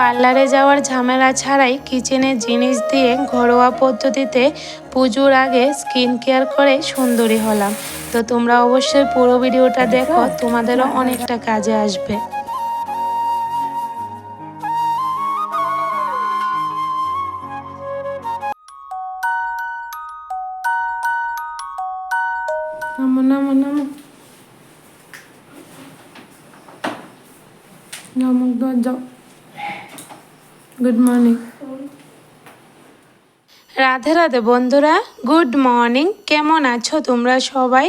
পার্লারে যাওয়ার ঝামেলা ছাড়াই কিচেনের জিনিস দিয়ে ঘরোয়া পদ্ধতিতে পুজোর আগে স্কিন কেয়ার করে সুন্দরী হলাম। তো তোমরা অবশ্যই পুরো ভিডিওটা দেখো, তোমাদেরও অনেকটা কাজে আসবে। গুড মর্নিং রাধে রাধে বন্ধুরা গুড মর্নিং কেমন আছো তোমরা সবাই?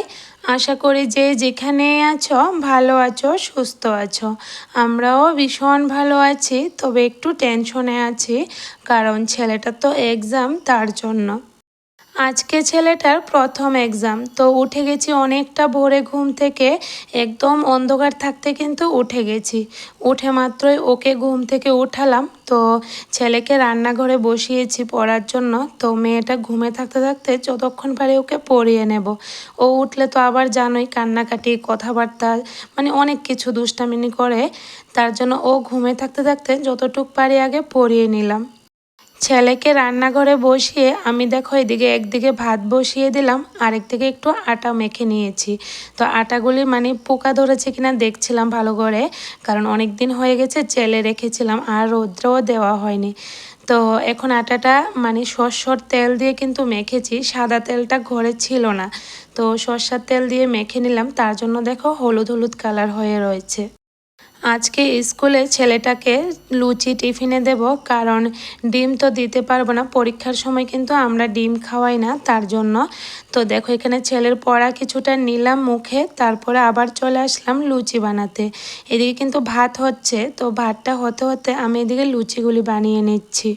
আশা করি যে যেখানে আছো, ভালো আছো, সুস্থ আছো। আমরাও ভীষণ ভালো আছি, তবে একটু টেনশনে আছি, কারণ ছেলেটা তো এক্সাম তার জন্য। আজকে ছেলেটার প্রথম এক্সাম তো উঠে গেছি অনেকটা ভোরে ঘুম থেকে, একদম অন্ধকার থাকতে কিন্তু উঠে গেছি। উঠে মাত্রই ওকে ঘুম থেকে উঠালাম, তো ছেলেকে রান্নাঘরে বসিয়েছি পড়ার জন্য, তো মেয়েটা ঘুমে থাকতে থাকতে যতক্ষণ পারে ওকে পড়িয়ে নেব। ও উঠলে তো আবার জানোই কান্নাকাটি, কথাবার্তা মানে অনেক কিছু দুষ্টামিনি করে, তার জন্য ও ঘুমে থাকতে থাকতে যতটুক পারি আগে পড়িয়ে নিলাম। ছেলেকে রান্নাঘরে বসিয়ে আমি দেখো এদিকে একদিকে ভাত বসিয়ে দিলাম আরেকদিকে একটু আটা মেখে নিয়েছি। তো আটাগুলি মানে পোকা ধরেছে কিনা দেখছিলাম ভালো করে, কারণ অনেক দিন হয়ে গেছে চেলে রেখেছিলাম, আর রৌদ্রও দেওয়া হয়নি। তো এখন আটাটা মানে সর্ষর তেল দিয়ে কিন্তু মেখেছি, সাদা তেলটা ঘরে ছিল না। তো সর্ষার তেল দিয়ে মেখে নিলাম, তার জন্য দেখো হলুদ হলুদ কালার হয়ে রয়েছে। আজকে স্কুলে ছেলেটাকে লুচি টিফিনে দেব, কারণ ডিম তো দিতে পারব না। পরীক্ষার সময় কিন্তু আমরা ডিম খাওয়াই না, তার জন্য। তো দেখো, এখানে ছেলের পড়া কিছুটা নিলাম মুখে, তারপরে আবার চলে আসলাম লুচি বানাতে। এদিকে কিন্তু ভাত হচ্ছে, তো ভাতটা হতে হতে আমি এদিকে লুচিগুলি বানিয়ে নিচ্ছি।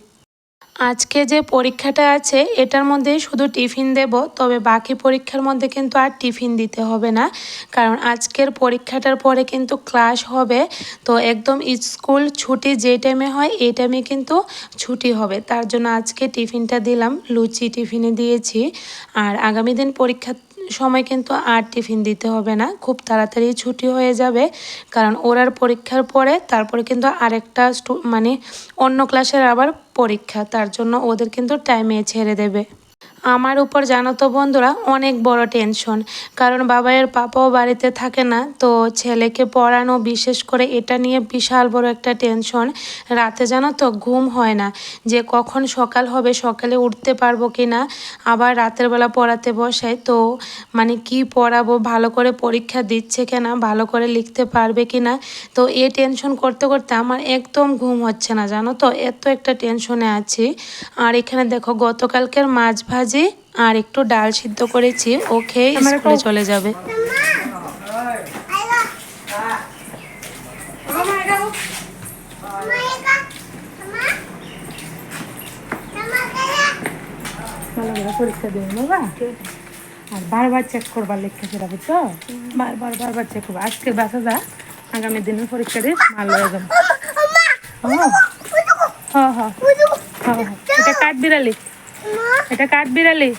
আজকে যে পরীক্ষাটা আছে, এটার মধ্যে শুধু টিফিন দেব, তবে বাকি পরীক্ষার মধ্যে কিন্তু আর টিফিন দিতে হবে না। কারণ আজকের পরীক্ষাটার পরে কিন্তু ক্লাস হবে, তো একদম স্কুল ছুটি যে টাইমে হয়, এই টাইমে কিন্তু ছুটি হবে। তার জন্য আজকে টিফিনটা দিলাম, লুচি টিফিনে দিয়েছি। আর আগামী দিন পরীক্ষা সময় কিন্তু আর টিফিন দিতে হবে না। খুব তাড়াতাড়ি ছুটি হয়ে যাবে, কারণ ওরার পরীক্ষার পরে তারপরে কিন্তু আরেকটা মানে অন্য ক্লাসের আবার পরীক্ষা, তার জন্য ওদের কিন্তু টাইমে ছেড়ে দেবে। আমার উপর জানো তো বন্ধুরা, অনেক বড় টেনশন কারণ বাবাইয়ের পাপাও বাড়িতে থাকে না, তো ছেলেকে পড়ানো বিশেষ করে এটা নিয়ে বিশাল বড় একটা টেনশন রাতে জানো তো ঘুম হয় না, যে কখন সকাল হবে, সকালে উঠতে পারব কি না? আবার রাতের বেলা পড়াতে বসাই তো মানে কি পড়াবো, ভালো করে পরীক্ষা দিচ্ছে কিনা ভালো করে লিখতে পারবে কি না? তো এ টেনশন করতে করতে আমার একদম ঘুম হচ্ছে না, জানো তো? এত একটা টেনশনে আছি। আর এখানে দেখো, গতকালকের মাছ ভাজি ভাজি আর একটু ডাল সিদ্ধ করেছি ও খেয়ে স্কুলে চলে যাবে। পরীক্ষা দেবো বাবা আর বারবার চেক করবার লেখা সেটা বুঝছ বারবার বারবার চেক করব। আজকে বাসা যা আগামী দিনে পরীক্ষা দিস ভালো হয়ে যাবে। হ্যাঁ। হ্যাঁ হ্যাঁ। এটা কাঠ বিড়ালি। এটা কাঠ বিড়ালি।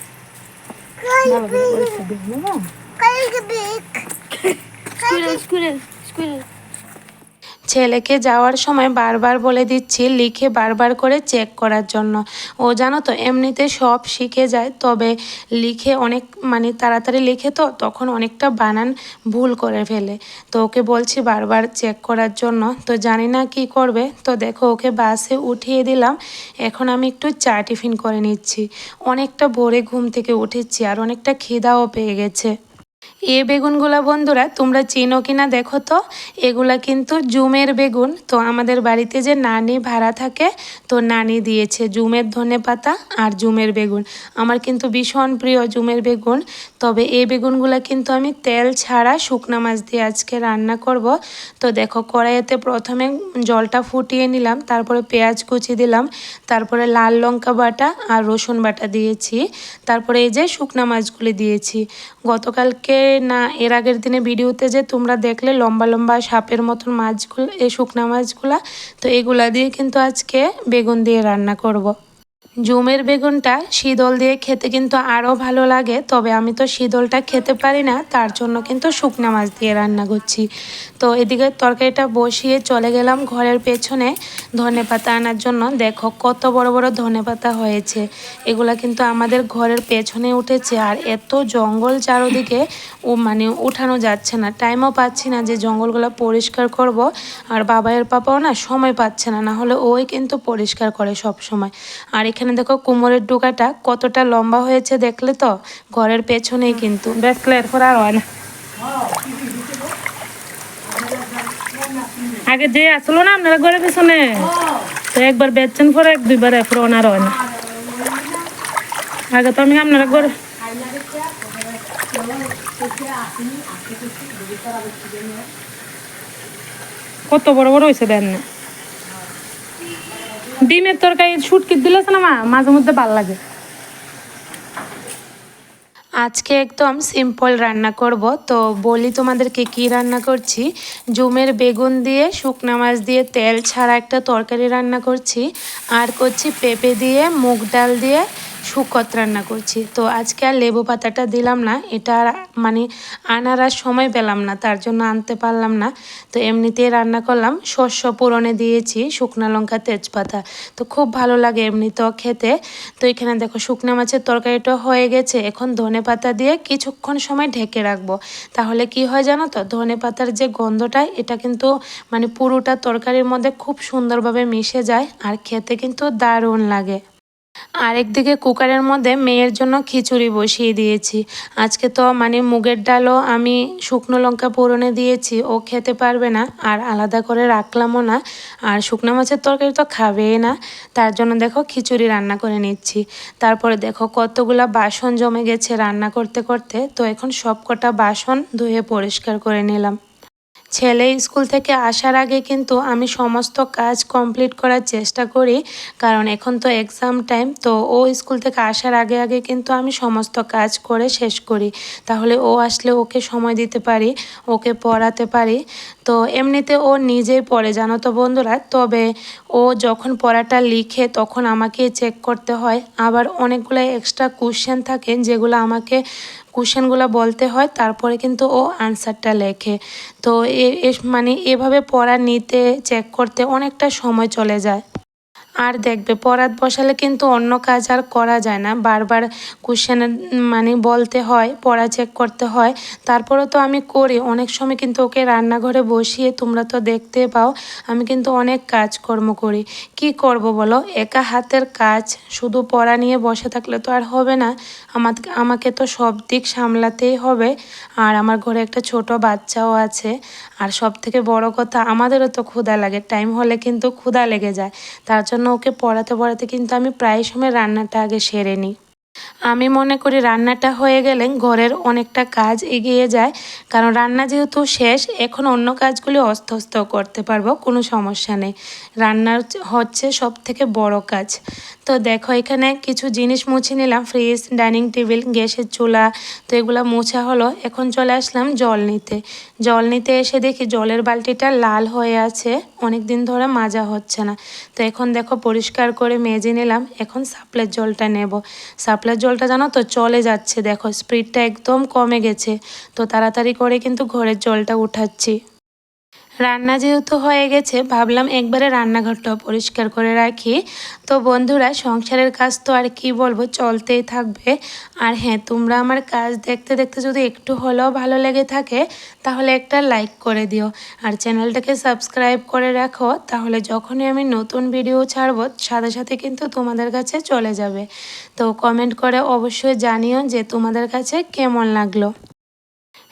ছেলেকে যাওয়ার সময় বারবার বলে দিচ্ছি, লিখে বারবার করে চেক করার জন্য। ও জানো তো, এমনিতে সব শিখে যায়, তবে লিখে অনেক মানে তাড়াতাড়ি লিখে তো তখন অনেকটা বানান ভুল করে ফেলে। তো ওকে বলছি বারবার চেক করার জন্য। তো জানি না কি করবে। তো দেখো, ওকে বাসে উঠিয়ে দিলাম। এখন আমি একটু চা টিফিন করে নিচ্ছি। অনেকটা ভোরে ঘুম থেকে উঠেছি, আর অনেকটা খিদাও পেয়ে গেছে। এ বেগুনগুলা বন্ধুরা, তোমরা চিনো কিনা দেখো তো? এগুলা কিন্তু জুমের বেগুন। তো আমাদের বাড়িতে যে নানি ভাড়া থাকে, তো নানি দিয়েছে জুমের ধনে পাতা আর জুমের বেগুন। আমার কিন্তু ভীষণ প্রিয় জুমের বেগুন। তবে এই বেগুনগুলা কিন্তু আমি তেল ছাড়া শুকনা মাছ দিয়ে আজকে রান্না করব তো দেখো কড়াইতে প্রথমে জলটা ফুটিয়ে নিলাম, তারপরে পেঁয়াজ কুচি দিলাম, তারপরে লাল লঙ্কা বাটা আর রসুন বাটা দিয়েছি, তারপরে এই যে শুকনা মাছগুলি দিয়েছি গতকালকে না, এর আগের দিনে ভিডিওতে যে তোমরা দেখলে লম্বা লম্বা সাপের মতন মাছগুলো, এই শুকনা মাছগুলা, তো এগুলা দিয়ে কিন্তু আজকে বেগুন দিয়ে রান্না করব। জুমের বেগুনটা শীতল দিয়ে খেতে কিন্তু আরও ভালো লাগে, তবে আমি তো শীতলটা খেতে পারি না, তার জন্য কিন্তু শুকনা মাছ দিয়ে রান্না করছি। তো এদিকে তরকারিটা বসিয়ে চলে গেলাম ঘরের পেছনে ধনে পাতা আনার জন্য। দেখো কত বড় বড় ধনে পাতা হয়েছে, এগুলা কিন্তু আমাদের ঘরের পেছনে উঠেছে, আর এত জঙ্গল চারোদিকে ও মানে উঠানো যাচ্ছে না। টাইমও পাচ্ছি না যে জঙ্গলগুলো পরিষ্কার করব, আর বাবাইয়ের পাপাও না সময় পাচ্ছে না না হলে ওই কিন্তু পরিষ্কার করে সব সময় আর এখানে দেখো কুমোরের ডোকাটা কতটা লম্বা হয়েছে দেখলে তো, ঘরের পেছনেই কিন্তু। বেচলে এরপর আর হয় না। আগে যে আসলো না আপনারা ঘরের পেছনে, তো একবার বেচছেন পরে এক দুইবার এরপর ওনার হয় না। আগে তো আমি আপনারা ঘরে কত বড় বড় হয়েছে দেন না। ডিমের তরকারি শুটকি দিলেছে না মা? মাঝে মধ্যে ভালো লাগে। আজকে একদম সিম্পল রান্না করব। তো বলি তোমাদেরকে কি রান্না করছি? জুমের বেগুন দিয়ে, শুকনা মাছ দিয়ে, তেল ছাড়া একটা তরকারি রান্না করছি। আর করছি পেঁপে দিয়ে, মুগ ডাল দিয়ে শুকত রান্না করছি। তো আজকে আর লেবু পাতাটা দিলাম না, এটা আর মানে আনার আর সময় পেলাম না, তার জন্য আনতে পারলাম না। তো এমনিতেই রান্না করলাম, শস্য পূরণে দিয়েছি, শুকনা লঙ্কা, তেজপাতা। তো খুব ভালো লাগে এমনিতেও খেতে। তো এখানে দেখো শুকনো মাছের তরকারিটা হয়ে গেছে, এখন ধনে পাতা দিয়ে কিছুক্ষণ সময় ঢেকে রাখব। তাহলে কি হয় জানো তো, ধনে পাতার যে গন্ধটা, এটা কিন্তু মানে পুরোটা তরকারির মধ্যে খুব সুন্দরভাবে মিশে যায়, আর খেতে কিন্তু দারুণ লাগে। আরেকদিকে কুকারের মধ্যে মেয়ের জন্য খিচুড়ি বসিয়ে দিয়েছি। আজকে তো মানে মুগের ডালও আমি শুকনো লঙ্কা পোড়নে দিয়েছি, ও খেতে পারবে না, আর আলাদা করে রাখলামও না, আর শুকনো মাছের তরকারি তো খাবেই না, তার জন্য দেখো খিচুড়ি রান্না করে নিচ্ছি। তারপরে দেখো কতগুলা বাসন জমে গেছে রান্না করতে করতে, তো এখন সব কটা বাসন ধুয়ে পরিষ্কার করে নিলাম। ছেলে স্কুল থেকে আসার আগে কিন্তু আমি সমস্ত কাজ কমপ্লিট করার চেষ্টা করি, কারণ এখন তো এক্সাম টাইম তো ও স্কুল থেকে আসার আগে আগে কিন্তু আমি সমস্ত কাজ করে শেষ করি। তাহলে ও আসলে ওকে সময় দিতে পারি, ওকে পড়াতে পারি। তো এমনিতে ও নিজেই পড়ে, জানো তো বন্ধুরা? তবে ও যখন পড়াটা লিখে তখন আমাকে চেক করতে হয়। আবার অনেকগুলো এক্সট্রা কোশ্চেন থাকে যেগুলো আমাকে কোশ্চেনগুলো বলতে হয়, তারপরে কিন্তু ও আনসারটা লেখে। তো এ মানে এভাবে পড়া, নিতে চেক করতে অনেকটা সময় চলে যায়। আর দেখবে পড়াত বসালে কিন্তু অন্য কাজ আর করা যায় না। বারবার কোশ্চেন মানে বলতে হয়, পড়া চেক করতে হয়। তারপরেও তো আমি করি। অনেক সময় কিন্তু ওকে রান্নাঘরে বসিয়ে তোমরা তো দেখতে পাও, আমি কিন্তু অনেক কাজকর্ম করি। কি করব বলো? একা হাতের কাজ, শুধু পড়া নিয়ে বসে থাকলে তো আর হবে না। আমাকে আমাকে তো সব দিক সামলাতেই হবে। আর আমার ঘরে একটা ছোট বাচ্চাও আছে। আর সব থেকে বড় কথা, আমাদেরও তো ক্ষুধা লাগে। টাইম হলে কিন্তু ক্ষুধা লেগে যায়। তার জন্য ওকে পড়াতে পড়াতে কিন্তু আমি প্রায় সময় রান্নাটা আগে সেরে নিই। আমি মনে করি রান্নাটা হয়ে গেলে ঘরের অনেকটা কাজ এগিয়ে যায়, কারণ রান্না যেহেতু শেষ, এখন অন্য কাজগুলি অস্ত অস্ত করতে পারব, কোনো সমস্যা নেই। রান্নার হচ্ছে সব থেকে বড় কাজ। তো দেখো এখানে কিছু জিনিস মুছে নিলাম, ফ্রিজ, ডাইনিং টেবিল, গ্যাসের চুলা, তো এগুলো মোছা হলো। এখন চলে আসলাম জল নিতে। জল নিতে এসে দেখি জলের বালতিটা লাল হয়ে আছে অনেক দিন ধরে মাজা হচ্ছে না। তো এখন দেখো পরিষ্কার করে মেজে নিলাম, এখন সাপ্লাইয়ের জলটা নেব। সাপ্লাইয়ের জলটা জানো তো চলে যাচ্ছে, দেখো স্পিডটা একদম কমে গেছে। তো তাড়াতাড়ি করে কিন্তু ঘরের জলটা উঠাচ্ছি। রান্না যেহেতু হয়ে গেছে, ভাবলাম একবারে রান্নাঘরটাও পরিষ্কার করে রাখি। তো বন্ধুরা, সংসারের কাজ তো আর কি বলব, চলতেই থাকবে। আর হ্যাঁ তোমরা আমার কাজ দেখতে দেখতে যদি একটু হলেও ভালো লেগে থাকে, তাহলে একটা লাইক করে দিও। আর চ্যানেলটাকে সাবস্ক্রাইব করে রাখো, তাহলে যখনই আমি নতুন ভিডিও ছাড়বো, সাথে সাথে কিন্তু তোমাদের কাছে চলে যাবে। তো কমেন্ট করে অবশ্যই জানিও যে তোমাদের কাছে কেমন লাগল।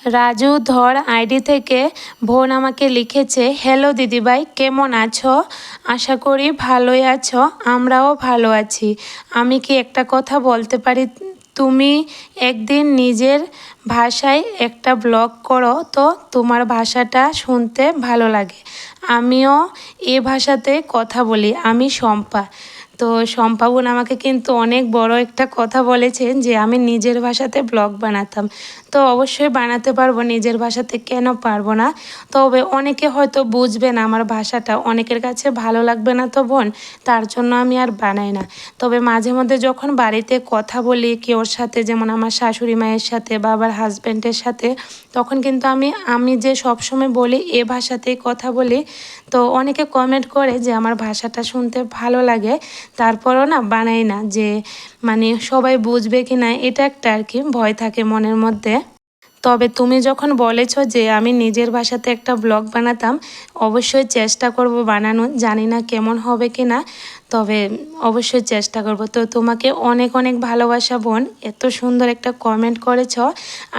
রাজু ধর আইডি থেকে বোন আমাকে লিখেছে হ্যালো দিদিভাই, কেমন আছো? আশা করি ভালোই আছো, আমরাও ভালো আছি। আমি কি একটা কথা বলতে পারি? তুমি একদিন নিজের ভাষায় একটা ব্লগ করো তো তোমার ভাষাটা শুনতে ভালো লাগে। আমিও এ ভাষাতে কথা বলি, আমি শম্পা। তো সম্পাবন আমাকে কিন্তু অনেক বড় একটা কথা বলেছেন যে আমি নিজের ভাষাতে ব্লগ বানাতাম। তো অবশ্যই বানাতে পারব, নিজের ভাষাতে কেন পারব না? তবে অনেকে হয়তো বুঝবে না আমার ভাষাটা, অনেকের কাছে ভালো লাগবে না তো বোন, তার জন্য আমি আর বানাই না। তবে মাঝে মধ্যে যখন বাড়িতে কথা বলি কেউর সাথে, যেমন আমার শাশুড়ি মায়ের সাথে বা আবার হাজব্যান্ডের সাথে, তখন কিন্তু আমি আমি যে সবসময় বলি এ ভাষাতেই কথা বলি তো অনেকে কমেন্ট করে যে আমার ভাষাটা শুনতে ভালো লাগে, তারপরও না বানাই না যে মানে সবাই বুঝবে কি না এটা একটা আর কি, ভয় থাকে মনের মধ্যে। তবে তুমি যখন বলেছ যে আমি নিজের ভাষাতে একটা ব্লগ বানাতাম, অবশ্যই চেষ্টা করব বানানো জানি না কেমন হবে কি না, তবে অবশ্যই চেষ্টা করব। তো তোমাকে অনেক অনেক ভালোবাসা বোন, এত সুন্দর একটা কমেন্ট করেছ।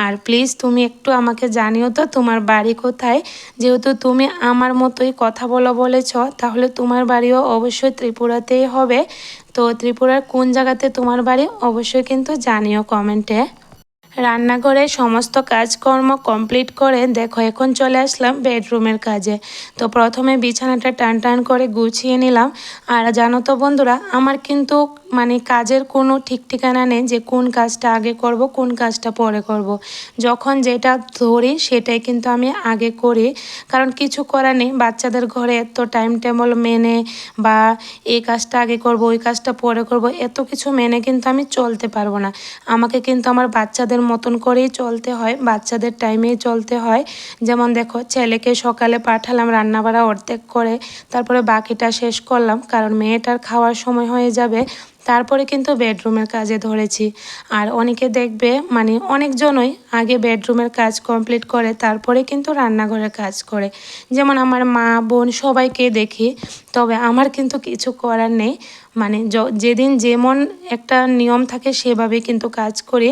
আর প্লিজ তুমি একটু আমাকে জানিও তো তোমার বাড়ি কোথায়? যেহেতু তুমি আমার মতোই কথা বলো বলেছ, তাহলে তোমার বাড়িও অবশ্যই ত্রিপুরাতেই হবে। তো ত্রিপুরার কোন জায়গাতে তোমার বাড়ি, অবশ্যই কিন্তু জানিও কমেন্টে রান্নাঘরে সমস্ত কাজকর্ম কমপ্লিট করে দেখো, এখন চলে আসলাম বেডরুমের কাজে। তো প্রথমে বিছানাটা টান টান করে গুছিয়ে নিলাম। আর জানো তো বন্ধুরা, আমার কিন্তু মানে কাজের কোনো ঠিক ঠিকানা নেই যে কোন কাজটা আগে করব, কোন কাজটা পরে করব। যখন যেটা ধরি সেটাই কিন্তু আমি আগে করি। কারণ কিছু করার নেই, বাচ্চাদের ঘরে এত টাইম টেবল মেনে বা এই কাজটা আগে করব, ওই কাজটা পরে করব, এত কিছু মেনে কিন্তু আমি চলতে পারব না। আমাকে কিন্তু আমার বাচ্চাদের মতন করেই চলতে হয়, বাচ্চাদের টাইমেই চলতে হয়। যেমন দেখো, ছেলেকে সকালে পাঠালাম, রান্নাবাড়া অর্ধেক করে, তারপরে বাকিটা শেষ করলাম, কারণ মেয়েটার খাওয়ার সময় হয়ে যাবে। তারপরে কিন্তু বেডরুমের কাজে ধরেছি। আর অনেকে দেখবে মানে অনেকজনই আগে বেডরুমের কাজ কমপ্লিট করে, তারপরে কিন্তু রান্নাঘরের কাজ করে। যেমন আমার মা, বোন সবাইকে দেখি, তবে আমার কিন্তু কিছু করার নেই। মানে যেদিন যেমন একটা নিয়ম থাকে সেভাবে কিন্তু কাজ করি।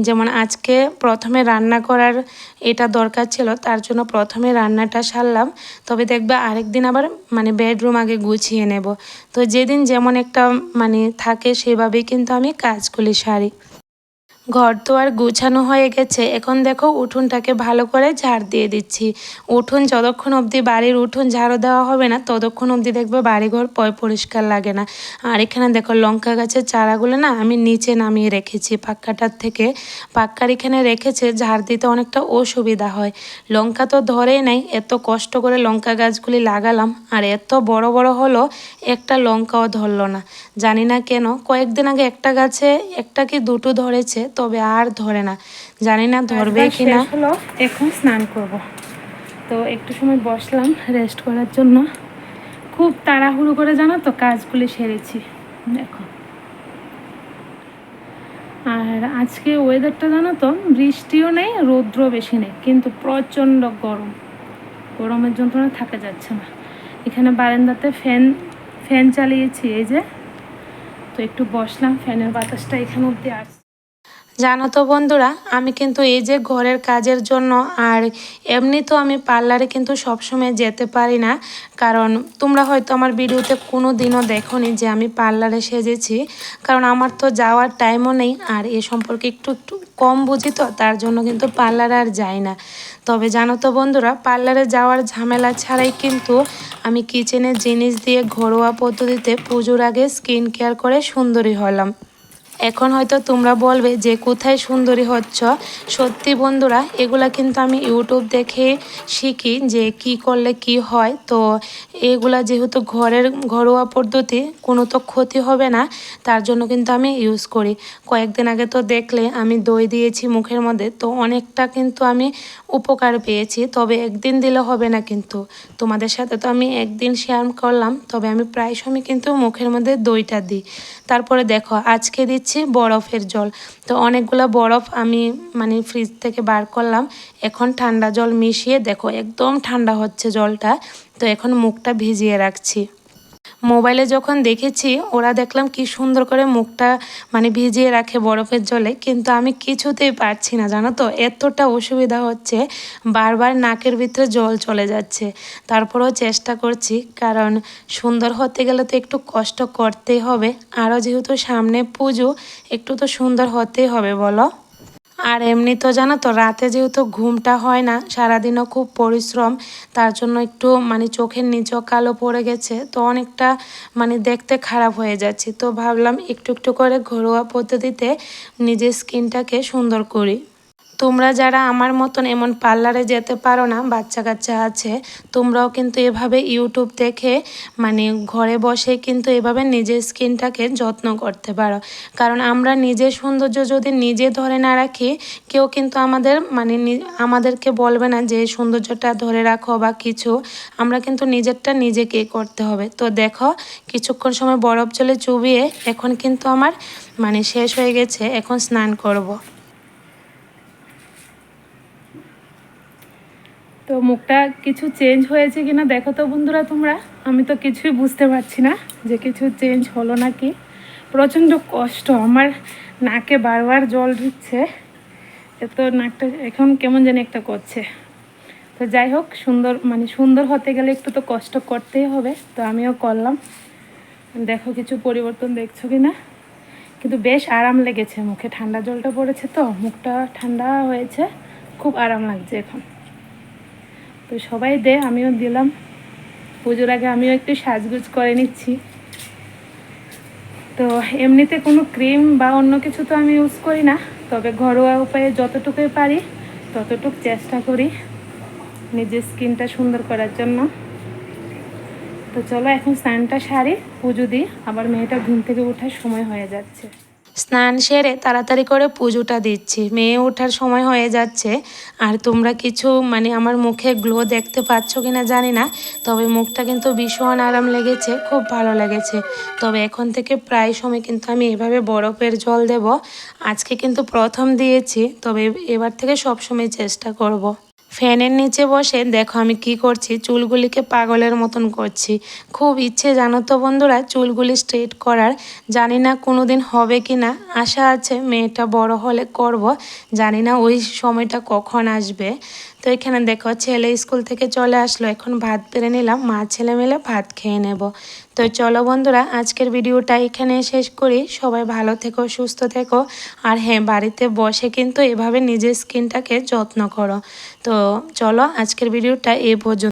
যেমন আজকে প্রথমে রান্না করার এটা দরকার ছিল, তার জন্য প্রথমে রান্নাটা সারলাম। তবে দেখবে আরেকদিন আবার মানে বেডরুম আগে গুছিয়ে নেব। তো যেদিন যেমন একটা মানে থাকে সেভাবেই কিন্তু আমি কাজগুলি সারি। ঘর তো আর গুছানো হয়ে গেছে। এখন দেখো উঠোনটাকে ভালো করে ঝাড় দিয়ে দিচ্ছি। উঠোন যতক্ষণ অবধি বাড়ির উঠোন ঝাড়ু দেওয়া হবে না, ততক্ষণ অবধি দেখবে বাড়িঘর পয় পরিষ্কার লাগে না। আর এখানে দেখো লঙ্কা গাছের চারাগুলো না আমি নিচে নামিয়ে রেখেছি, পাক্কাটার থেকে। পাক্কার এখানে রেখেছে, ঝাড় দিতে অনেকটা অসুবিধা হয়। লঙ্কা তো ধরেই নাই, এত কষ্ট করে লঙ্কা গাছগুলি লাগালাম। আর এত বড় বড় হলো, একটা লঙ্কাও ধরলো না। জানি না কেন, কয়েকদিন আগে একটা গাছে একটা কি দুটো ধরেছে তবে আর ধরে না। জানি না ধরবে কি না হলো এখন স্নান করব। তো একটু সময় বসলাম রেস্ট করার জন্য। খুব তাড়াহুড়ো করে জানো তো কাজগুলি সেরেছি। দেখো। আর আজকে ওয়েদারটা জানো তো বৃষ্টিও নেই রৌদ্র বেশি নেই কিন্তু প্রচণ্ড গরম। গরমের যন্ত্রণা থাকা যাচ্ছে না। এখানে বারান্দাতে ফ্যান ফ্যান চালিয়েছি এই যে। তো একটু বসলাম ফ্যানের বাতাসটা এখানে অব্দি আসছে। জানো তো বন্ধুরা, আমি কিন্তু এই যে ঘরের কাজের জন্য, আর এমনি তো আমি পার্লারে কিন্তু সবসময় যেতে পারি না, কারণ তোমরা হয়তো আমার ভিডিওতে কোনো দিনও দেখোনি যে আমি পার্লারে সেজেছি, কারণ আমার তো যাওয়ার টাইমও নেই, আর এ সম্পর্কে একটু একটু কম বুঝি তো, তার জন্য কিন্তু পার্লারে আর যাই না। তবে জানো তো বন্ধুরা, পার্লারে যাওয়ার ঝামেলা ছাড়াই কিন্তু আমি কিচেনের জিনিস দিয়ে ঘরোয়া পদ্ধতিতে পুজোর আগে স্কিন কেয়ার করে সুন্দরী হলাম। এখন হয়তো তোমরা বলবে যে কোথায় সুন্দরী হচ্ছ। সত্যি বন্ধুরা, এগুলা কিন্তু আমি ইউটিউব দেখে শিখি যে কি করলে কি হয়। তো এগুলা যেহেতু ঘরের ঘরোয়া পদ্ধতি, কোনো তো ক্ষতি হবে না, তার জন্য কিন্তু আমি ইউজ করি। কয়েকদিন আগে তো দেখলে আমি দই দিয়েছি মুখের মধ্যে, তো অনেকটা কিন্তু আমি উপকার পেয়েছি, তবে একদিন দিলে হবে না কিন্তু। তোমাদের সাথে তো আমি একদিন শেয়ার করলাম, তবে আমি প্রায় সময় কিন্তু মুখের মধ্যে দইটা দিই। তারপরে দেখো, আজকে দিচ্ছি বরফের জল। তো অনেকগুলো বরফ আমি মানে ফ্রিজ থেকে বার করলাম। এখন ঠান্ডা জল মিশিয়ে দেখো, একদম ঠান্ডা হচ্ছে জলটা। তো এখন মুখটা ভিজিয়ে রাখছি। মোবাইলে যখন দেখেছি, ওরা দেখলাম কি সুন্দর করে মুখটা মানে ভিজিয়ে রাখে বরফের জলে। কিন্তু আমি কিছুতেই পারছি না, জানো তো? এতটা অসুবিধা হচ্ছে, বারবার নাকের ভিতরে জল চলে যাচ্ছে। তারপরেও চেষ্টা করছি, কারণ সুন্দর হতে গেলে তো একটু কষ্ট করতেই হবে। আরও যেহেতু সামনে পুজো, একটু তো সুন্দর হতেই হবে, বলো? আর এমনি তো জানো তো, রাতে যেহেতু ঘুমটা হয় না, সারাদিনও খুব পরিশ্রম, তার জন্য একটু মানে চোখের নিচও কালো পড়ে গেছে, তো অনেকটা মানে দেখতে খারাপ হয়ে যাচ্ছে। তো ভাবলাম একটু একটু করে ঘরোয়া পদ্ধতিতে নিজের স্কিনটাকে সুন্দর করি। তোমরা যারা আমার মতন এমন পার্লারে যেতে পারো না বাচ্চা কাচ্চা আছে, তোমরাও কিন্তু এভাবে ইউটিউব দেখে মানে ঘরে বসে কিন্তু এভাবে নিজের স্কিনটাকে যত্ন করতে পারো। কারণ আমরা নিজের সৌন্দর্য যদি নিজে ধরে না রাখি, কেউ কিন্তু আমাদের মানে আমাদেরকে বলবে না যে সৌন্দর্যটা ধরে রাখো বা কিছু। আমরা কিন্তু নিজেরটা নিজেকে করতে হবে। তো দেখো, কিছুক্ষণ সময় বরফ জলে চুবিয়ে এখন কিন্তু আমার মানে শেষ হয়ে গেছে, এখন স্নান করব। তো মুখটা কিছু চেঞ্জ হয়েছে কিনা দেখো তো বন্ধুরা তোমরা। আমি তো কিছুই বুঝতে পারছি না যে কিছু চেঞ্জ হলো নাকি। প্রচণ্ড কষ্ট, আমার নাকে বারবার জল ঢুকছে। এত নাকটা এখন কেমন জানি একটা করছে। তো যাই হোক, সুন্দর মানে সুন্দর হতে গেলে একটু তো কষ্ট করতেই হবে। তো আমিও করলাম। দেখো কিছু পরিবর্তন দেখছ কি না কিন্তু বেশ আরাম লেগেছে মুখে। ঠান্ডা জলটা পড়েছে তো, মুখটা ঠান্ডা হয়েছে। খুব আরাম লাগছে এখন। তো সবাই দে, আমিও দিলাম। পুজোর আগে আমিও একটু সাজগুজ করে নিচ্ছি। তো এমনিতে কোনো ক্রিম বা অন্য কিছু তো আমি ইউজ করি না, তবে ঘরোয়া উপায়ে যতটুকুই পারি, ততটুক চেষ্টা করি নিজের স্কিনটা সুন্দর করার জন্য। তো চলো এখন স্নানটা সারি, পুজো দিই, আবার মেয়েটা ঘুম থেকে ওঠার সময় হয়ে যাচ্ছে। স্নান সেরে তাড়াতাড়ি করে পুজোটা দিচ্ছি। মেয়ে ওঠার সময় হয়ে যাচ্ছে। আর তোমরা কিছু মানে আমার মুখে গ্লো দেখতে পাচ্ছ কি না জানি না, তবে মুখটা কিন্তু ভীষণ আরাম লেগেছে, খুব ভালো লেগেছে। তবে এখন থেকে প্রায় সময় কিন্তু আমি এভাবে বরফের জল দেব। আজকে কিন্তু প্রথম দিয়েছি, তবে এবার থেকে সব সময় চেষ্টা করব। ফ্যানের নিচে বসে দেখো আমি কি করছি? চুলগুলিকে পাগলের মতন করছি। খুব ইচ্ছে জানো তো বন্ধুরা, চুলগুলি স্ট্রেট করার। জানি না কোনো দিন হবে কি না আশা আছে মেয়েটা বড় হলে করব। জানি না ওই সময়টা কখন আসবে। তো এখানে দেখো, ছেলে স্কুল থেকে চলে আসলো। এখন ভাত পেরে নিলাম, মা ছেলে মিলে ভাত খেয়ে নেব। তো চলো বন্ধুরা, আজকের ভিডিওটা এখানে শেষ করি। সবাই ভালো থেকো, সুস্থ থেকো। আর হ্যাঁ বাড়িতে বসে কিন্তু এভাবে নিজের স্কিনটাকে যত্ন করো। তো চলো, আজকের ভিডিওটা এ পর্যন্ত।